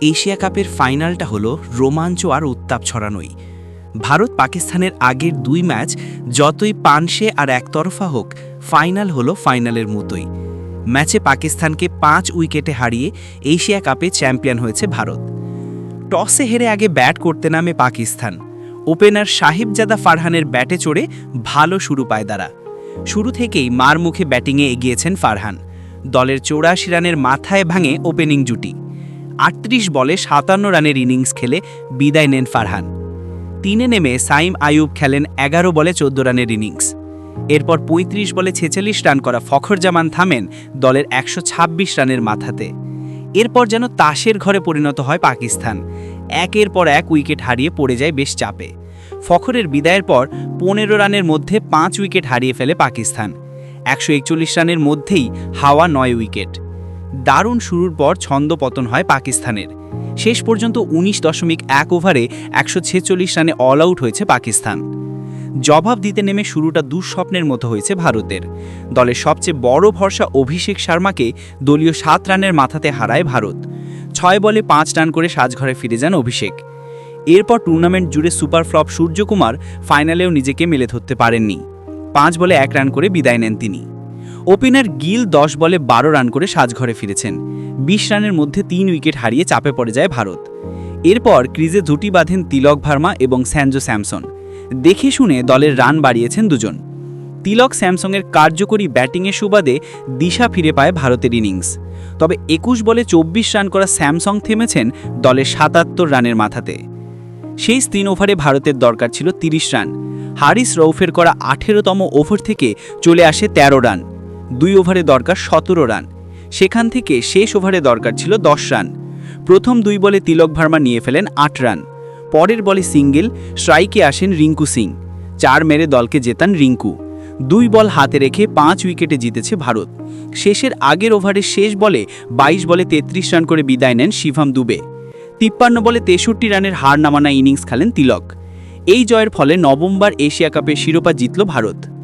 Asia কাপের ফাইনালটা হলো রোমাঞ্চ আর উত্তাপ ছড়ানোই। ভারত পাকিস্তানের আগের দুই ম্যাচ যতই পানসে আর একতরফা হোক, ফাইনাল হলো ফাইনালের মতোই। ম্যাচে পাকিস্তানকে পাঁচ উইকেটে হারিয়ে এশিয়া কাপে চ্যাম্পিয়ন হয়েছে ভারত। টসে হেরে আগে ব্যাট করতে নামে পাকিস্তান। ওপেনার সাহিবজাদা ফারহানের ব্যাটে চড়ে ভালো শুরু পায় তারা। শুরু থেকেই মার মুখে ব্যাটিংয়ে এগিয়েছেন ফারহান। দলের চৌরাশি রানের মাথায় ভাঙে ওপেনিং জুটি। আটত্রিশ বলে সাতান্ন রানের ইনিংস খেলে বিদায় নেন ফারহান। তিনে নেমে সাইম আয়ুব খেলেন এগারো বলে চোদ্দ রানের ইনিংস। এরপর ৩৫ বলে ছেচল্লিশ রান করা ফখর জামান থামেন দলের একশো ছাব্বিশ রানের মাথাতে। এরপর যেন তাসের ঘরে পরিণত হয় পাকিস্তান। একের পর এক উইকেট হারিয়ে পড়ে যায় বেশ চাপে। ফখরের বিদায়ের পর পনেরো রানের মধ্যে পাঁচ উইকেট হারিয়ে ফেলে পাকিস্তান। একশো একচল্লিশ রানের মধ্যেই হাওয়া নয় উইকেট। দারুণ শুরুর পর ছন্দ পতন হয় পাকিস্তানের। শেষ পর্যন্ত উনিশ দশমিক এক ওভারে একশো ছেচল্লিশ রানে অল আউট হয়েছে পাকিস্তান। জবাব দিতে নেমে শুরুটা দুঃস্বপ্নের মতো হয়েছে ভারতের। দলের সবচেয়ে বড় ভরসা অভিষেক শর্মাকে দলীয় সাত রানের মাথাতে হারায় ভারত। ছয় বলে পাঁচ রান করে সাজঘরে ফিরে যান অভিষেক। এরপর টুর্নামেন্ট জুড়ে সুপার ফ্লপ সূর্যকুমার ফাইনালেও নিজেকে মেলে ধরতে পারেননি। পাঁচ বলে এক রান করে বিদায় নেন তিনি। ওপেনার গিল দশ বলে বারো রান করে সাজঘরে ফিরেছেন। বিশ রানের মধ্যে তিন উইকেট হারিয়ে চাপে পড়ে যায় ভারত। এরপর ক্রিজে জুটি বাঁধেন তিলক ভার্মা এবং স্যানজো স্যামসন। দেখে শুনে দলের রান বাড়িয়েছেন দুজন। তিলক স্যামসংয়ের কার্যকরী ব্যাটিংয়ের সুবাদে দিশা ফিরে পায় ভারতের ইনিংস। তবে একুশ বলে চব্বিশ রান করা স্যামসং থেমেছেন দলের সাতাত্তর রানের মাথাতে। সেই তিন ওভারে ভারতের দরকার ছিল তিরিশ রান। হারিস রৌফের করা আঠেরোতম ওভার থেকে চলে আসে ১৩ রান। দুই ওভারে দরকার সতেরো রান। সেখান থেকে শেষ ওভারে দরকার ছিল দশ রান। প্রথম দুই বলে তিলক ভার্মা নিয়ে ফেলেন আট রান। পরের বলে সিঙ্গেল স্ট্রাইকে আসেন রিঙ্কু সিং। চার মেরে দলকে জেতান রিঙ্কু। দুই বল হাতে রেখে পাঁচ উইকেটে জিতেছে ভারত। শেষের আগের ওভারের শেষ বলে ২২ বলে ৩৩ রান করে বিদায় নেন শিভাম দুবে। তিপ্পান্ন বলে তেষট্টি রানের হার নামানা ইনিংস খেলেন তিলক। এই জয়ের ফলে নভেম্বর এশিয়া কাপের শিরোপা জিতল ভারত।